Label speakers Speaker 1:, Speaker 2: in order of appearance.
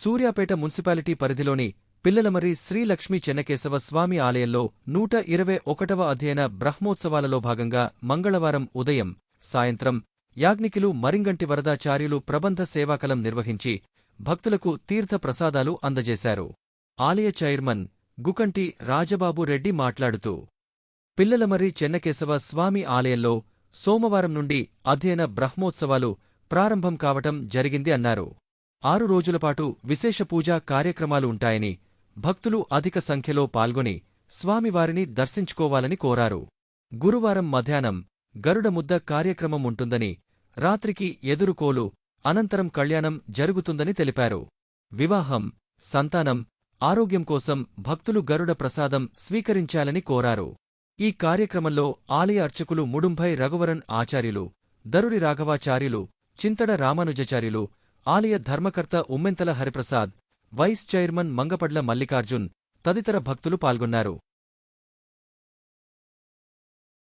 Speaker 1: Suryapet municipality పరిధిలోని పిల్లలమరి శ్రీలక్ష్మీ చెన్నకేశవ స్వామి ఆలయంలో నూట ఇరవై ఒకటవ అధ్యయన బ్రహ్మోత్సవాలలో భాగంగా మంగళవారం ఉదయం సాయంత్రం యాజ్ఞికులు మరింగంటి వరదాచార్యులు ప్రబంధ సేవాకలం నిర్వహించి భక్తులకు తీర్థ ప్రసాదాలు అందజేశారు. ఆలయ చైర్మన్ గుకంటి రాజబాబు రెడ్డి మాట్లాడుతూ పిల్లలమర్రి చెన్నకేశవ స్వామి ఆలయంలో సోమవారం నుండి అధ్యయన బ్రహ్మోత్సవాలు ప్రారంభం కావటం జరిగింది అన్నారు. ఆరు రోజులపాటు విశేష పూజా కార్యక్రమాలు ఉంటాయని భక్తులు అధిక సంఖ్యలో పాల్గొని స్వామివారిని దర్శించుకోవాలని కోరారు. గురువారం మధ్యాహ్నం గరుడ ముద్ద కార్యక్రమం ఉంటుందని రాత్రికి ఎదురుకోలు అనంతరం కళ్యాణం జరుగుతుందని తెలిపారు. వివాహం సంతానం ఆరోగ్యం కోసం భక్తులు గరుడ ప్రసాదం స్వీకరించాలని కోరారు. ఈ కార్యక్రమంలో ఆలయ అర్చకులు ముడుంభై రఘువరన్ ఆచార్యులు దరుడి రాఘవాచార్యులు చింతడ రామానుజాచార్యులు ఆలయ ధర్మకర్త ఉమ్మెంతల హరిప్రసాద్ వైస్ చైర్మన్ మంగపడ్ల మల్లికార్జున్ తదితర భక్తులు పాల్గొన్నారు.